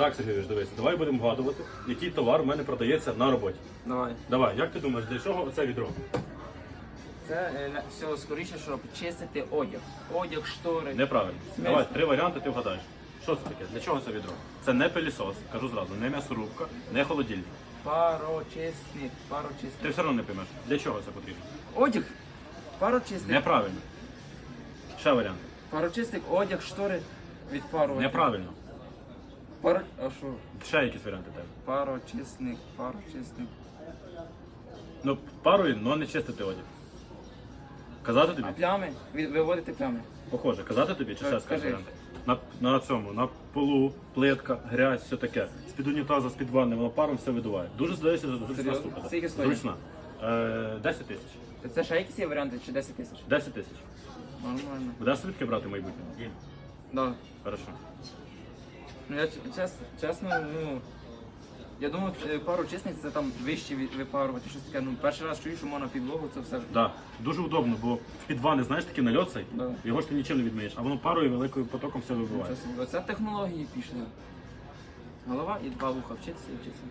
Так, Сергійович, дивися, давай будемо вгадувати, який товар в мене продається на роботі. Давай. Давай, як ти думаєш, для чого оце відро? Це е, на- все скоріше, щоб чистити одяг. Одяг, штори. Неправильно. Давай, три варіанти, ти вгадаєш. Що це таке? Для чого це відро? Це не пилісос, кажу зразу, не м'ясорубка, не холодильник. Парочисник. Ти Парочисник. все одно не поймеш, для чого це потрібно. Одяг. Парочисник. Неправильно. Ще варіант. Парочисник, одяг, штори від пару. Неправильно. Паро... А що? Ще якісь варіанти тебе. Парочисник, парочисник. Ну, парою, але не чистити одяг. Казати тобі? А плями? Від- Виводити плями. Похоже, казати тобі чи ще скажи варіанти? На, на цьому, на полу, плитка, грязь, все таке. З-під унітаза, з-під ванни, воно паром все видуває. Дуже здається, зручна Серйозно? штука. Скільки стоїть? Зручна. Е, 10 тисяч. Це ще якісь є варіанти чи 10 тисяч? 10 тисяч. Нормально. Будеш собі таке брати в майбутньому? Да. Хорошо. Ну я чес- чесно, ну. Я думав, е, пару чисниць це там вище випарувати, щось таке. Ну, перший раз чую, що можна підлогу, це все. Да. Дуже удобно, бо в-під ванни, знаєш, такий нальот цей, Да. його ж ти нічим не відмиєш, а воно парою великою потоком все вибиває. Це технології пішли. Голова і два вуха вчиться і вчиться.